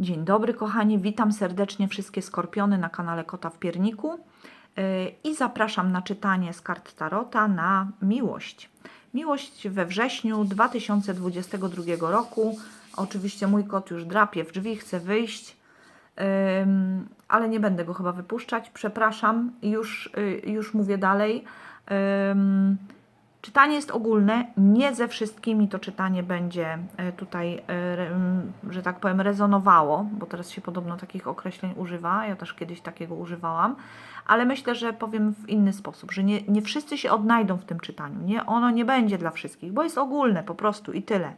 Dzień dobry, kochani. Witam serdecznie wszystkie skorpiony na kanale Kota w Pierniku yy, i zapraszam na czytanie z kart Tarota na miłość. Miłość we wrześniu 2022 roku. Oczywiście mój kot już drapie w drzwi, chce wyjść, ale nie będę go chyba wypuszczać. Przepraszam, już, y, już mówię dalej. Czytanie jest ogólne, nie ze wszystkimi to czytanie będzie e, tutaj, e, że tak powiem, rezonowało, bo teraz się podobno takich określeń używa, ja też kiedyś takiego używałam, ale myślę, że powiem w inny sposób, że nie, nie wszyscy się odnajdą w tym czytaniu, nie, ono nie będzie dla wszystkich, bo jest ogólne po prostu i tyle.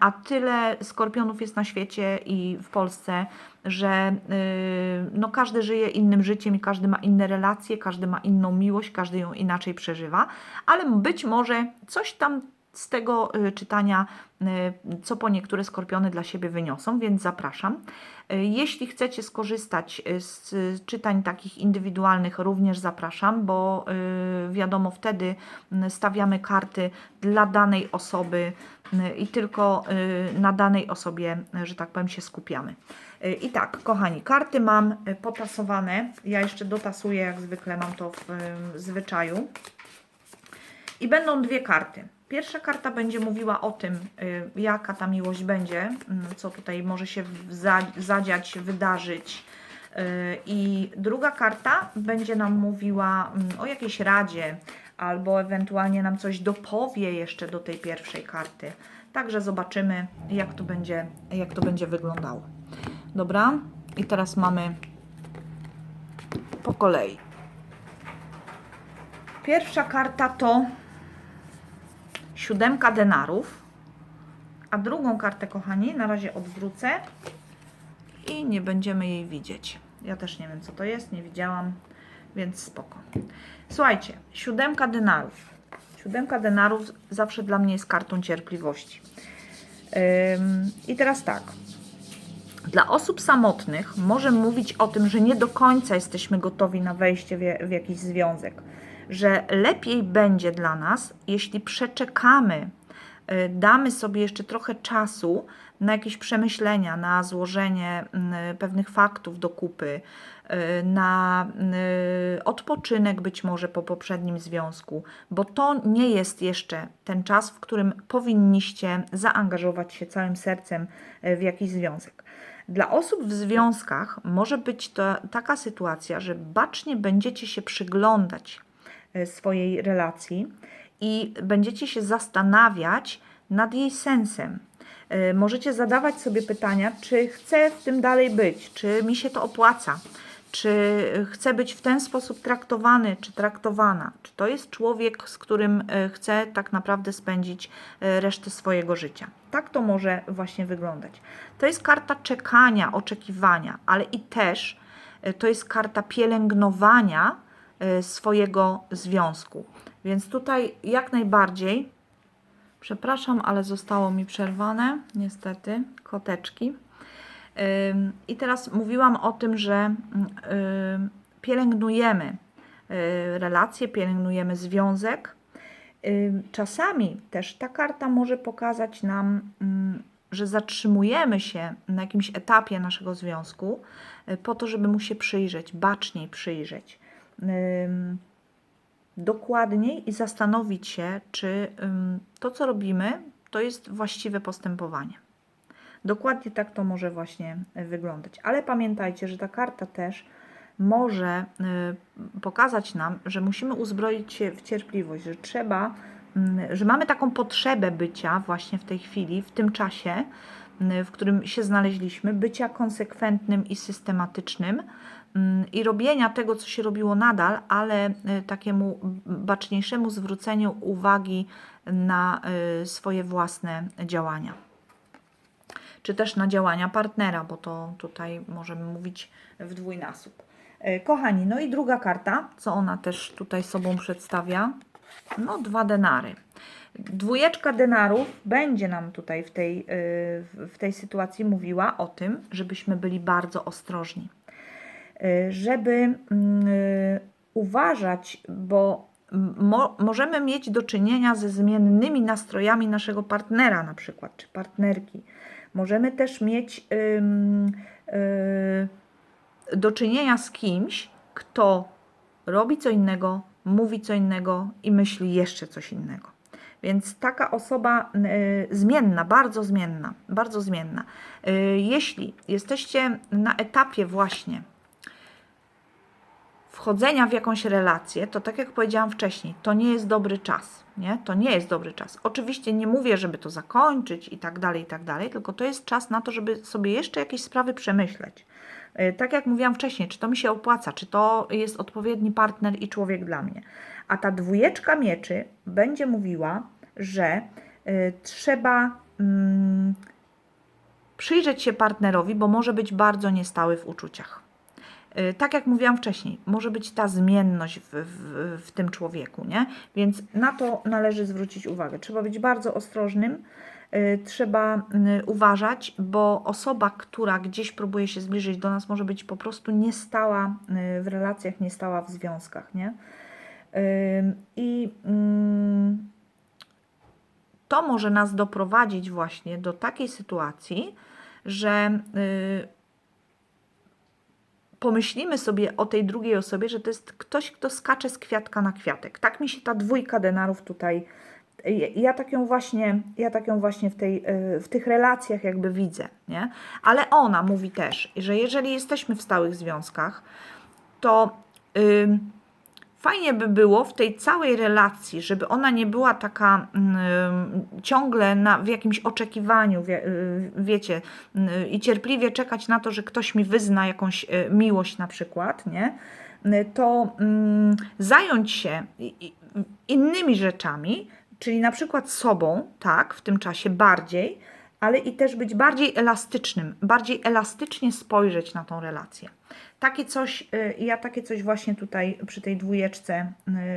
A tyle skorpionów jest na świecie i w Polsce, że yy, no każdy żyje innym życiem i każdy ma inne relacje, każdy ma inną miłość, każdy ją inaczej przeżywa, ale być może coś tam z tego y, czytania, y, co po niektóre skorpiony dla siebie wyniosą, więc zapraszam. Y, Jeśli chcecie skorzystać z czytań takich indywidualnych, również zapraszam, bo wiadomo, wtedy stawiamy karty dla danej osoby i tylko na danej osobie, że tak powiem, się skupiamy. I tak, kochani, karty mam potasowane. Ja jeszcze dotasuję, jak zwykle mam to w zwyczaju. I będą dwie karty. Pierwsza karta będzie mówiła o tym, y, jaka ta miłość będzie, mm, co tutaj może się zadziać, wydarzyć. Y, I druga karta będzie nam mówiła mm, o jakiejś radzie, albo ewentualnie nam coś dopowie jeszcze do tej pierwszej karty. Także zobaczymy, jak to będzie, jak to będzie wyglądało. Dobra, i teraz mamy po kolei. Pierwsza karta to siódemka denarów, a drugą kartę, kochani, na razie odwrócę i nie będziemy jej widzieć. Ja też nie wiem, co to jest, nie widziałam, więc spoko. Słuchajcie, siódemka denarów. Siódemka denarów zawsze dla mnie jest kartą cierpliwości. Ym, I teraz tak. Dla osób samotnych może mówić o tym, że nie do końca jesteśmy gotowi na wejście w, w jakiś związek, że lepiej będzie dla nas, jeśli przeczekamy, y, damy sobie jeszcze trochę czasu na jakieś przemyślenia, na złożenie mm, pewnych faktów do kupy, y, na y, odpoczynek być może po poprzednim związku, bo to nie jest jeszcze ten czas, w którym powinniście zaangażować się całym sercem w jakiś związek. Dla osób w związkach może być to taka sytuacja, że bacznie będziecie się przyglądać swojej relacji i będziecie się zastanawiać nad jej sensem. E, Możecie zadawać sobie pytania, czy chcę w tym dalej być, czy mi się to opłaca, czy chcę być w ten sposób traktowany, czy traktowana, czy to jest człowiek, z którym e, chcę tak naprawdę spędzić e, resztę swojego życia. Tak to może właśnie wyglądać. To jest karta czekania, oczekiwania, ale i też e, to jest karta pielęgnowania e, swojego związku. Więc tutaj jak najbardziej, przepraszam, ale zostało mi przerwane, niestety, koteczki. I teraz mówiłam o tym, że ym, pielęgnujemy y, relacje, pielęgnujemy związek. Czasami też ta karta może pokazać nam, ym, że zatrzymujemy się na jakimś etapie naszego związku y, po to, żeby mu się przyjrzeć, baczniej przyjrzeć. Dokładniej i zastanowić się, czy to, co robimy, to jest właściwe postępowanie. Dokładnie tak to może właśnie y, wyglądać. Ale pamiętajcie, że ta karta też może y, pokazać nam, że musimy uzbroić się w cierpliwość, że trzeba, że mamy taką potrzebę bycia właśnie w tej chwili, w tym czasie, y, w którym się znaleźliśmy, bycia konsekwentnym i systematycznym i robienia tego, co się robiło nadal, ale y, takiemu baczniejszemu zwróceniu uwagi na y, swoje własne działania czy też na działania partnera, bo to tutaj możemy mówić w dwójnasób. E, Kochani, no i druga karta, co ona też tutaj sobą przedstawia? No, dwa denary. Dwójeczka denarów będzie nam tutaj w tej, y, w tej sytuacji mówiła o tym, żebyśmy byli bardzo ostrożni. Żeby mm, uważać, bo mo, możemy mieć do czynienia ze zmiennymi nastrojami naszego partnera, na przykład, czy partnerki Możemy też mieć y, do czynienia z kimś, kto robi co innego, mówi co innego i myśli jeszcze coś innego. Więc taka osoba y, zmienna, bardzo zmienna, bardzo zmienna. Y, jeśli jesteście na etapie właśnie wchodzenia w jakąś relację, to tak jak powiedziałam wcześniej, to nie jest dobry czas, nie? To nie jest dobry czas. Oczywiście nie mówię, żeby to zakończyć i tak dalej, i tak dalej, tylko to jest czas na to, żeby sobie jeszcze jakieś sprawy przemyśleć. Y, Tak jak mówiłam wcześniej, czy to mi się opłaca, czy to jest odpowiedni partner i człowiek dla mnie. A ta dwójeczka mieczy będzie mówiła, że y, trzeba mm, przyjrzeć się partnerowi, bo może być bardzo niestały w uczuciach. Y, Tak jak mówiłam wcześniej, może być ta zmienność w, w, w tym człowieku, nie? Więc na to należy zwrócić uwagę. Trzeba być bardzo ostrożnym, y, trzeba y, uważać, bo osoba, która gdzieś próbuje się zbliżyć do nas, może być po prostu niestała y, w relacjach, niestała w związkach, nie? I mm, to może nas doprowadzić właśnie do takiej sytuacji, że y, pomyślimy sobie o tej drugiej osobie, że to jest ktoś, kto skacze z kwiatka na kwiatek. Tak mi się ta dwójka denarów tutaj. Ja, tak ją właśnie, ja tak ją właśnie w, tej, w tych relacjach jakby widzę, nie? Ale ona mówi też, że jeżeli jesteśmy w stałych związkach, to ym, fajnie by było w tej całej relacji, żeby ona nie była taka ym, ciągle na, w jakimś oczekiwaniu, wie, y, wiecie, y, i cierpliwie czekać na to, że ktoś mi wyzna jakąś y, miłość na przykład, nie? Y, To ym, zająć się innymi rzeczami, czyli na przykład sobą, tak, w tym czasie bardziej, ale i też być bardziej elastycznym, bardziej elastycznie spojrzeć na tą relację. Takie coś, y, ja takie coś właśnie tutaj przy tej dwójeczce,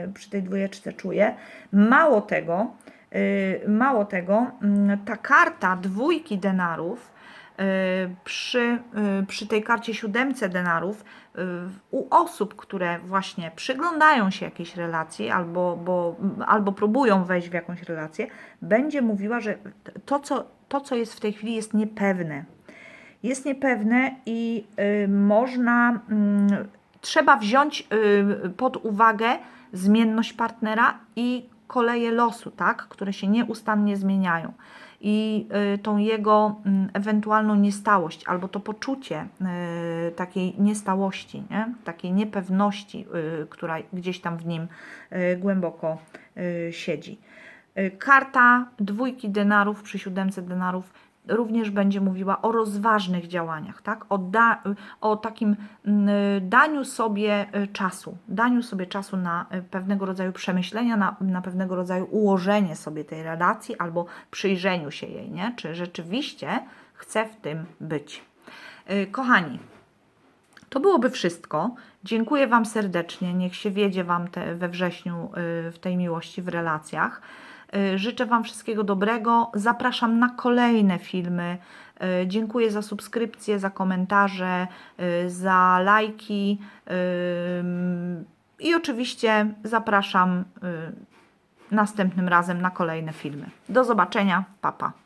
y, przy tej dwójeczce czuję. Mało tego, y, mało tego, mm, ta karta dwójki denarów przy, przy tej karcie siódemce denarów u osób, które właśnie przyglądają się jakiejś relacji albo, bo, albo próbują wejść w jakąś relację, będzie mówiła, że to co, to, co jest w tej chwili, jest niepewne. Jest niepewne i y, można, mm, trzeba wziąć y, pod uwagę zmienność partnera i koleje losu, tak, które się nieustannie zmieniają. I y, tą jego mm, ewentualną niestałość, albo to poczucie takiej niestałości, nie? takiej niepewności, która gdzieś tam w nim głęboko siedzi. Y, Karta dwójki denarów przy siódemce denarów również będzie mówiła o rozważnych działaniach, tak? o, da, o takim mm, daniu sobie y, czasu, daniu sobie czasu na y, pewnego rodzaju przemyślenia, na, na pewnego rodzaju ułożenie sobie tej relacji albo przyjrzeniu się jej, nie? czy rzeczywiście chcę w tym być. Y, Kochani, to byłoby wszystko. Dziękuję Wam serdecznie. Niech się wiedzie Wam te, we wrześniu y, w tej miłości w relacjach. Y, Życzę Wam wszystkiego dobrego. Zapraszam na kolejne filmy. Y, Dziękuję za subskrypcje, za komentarze, y, za lajki. I oczywiście zapraszam następnym razem na kolejne filmy. Do zobaczenia. Papa. Pa.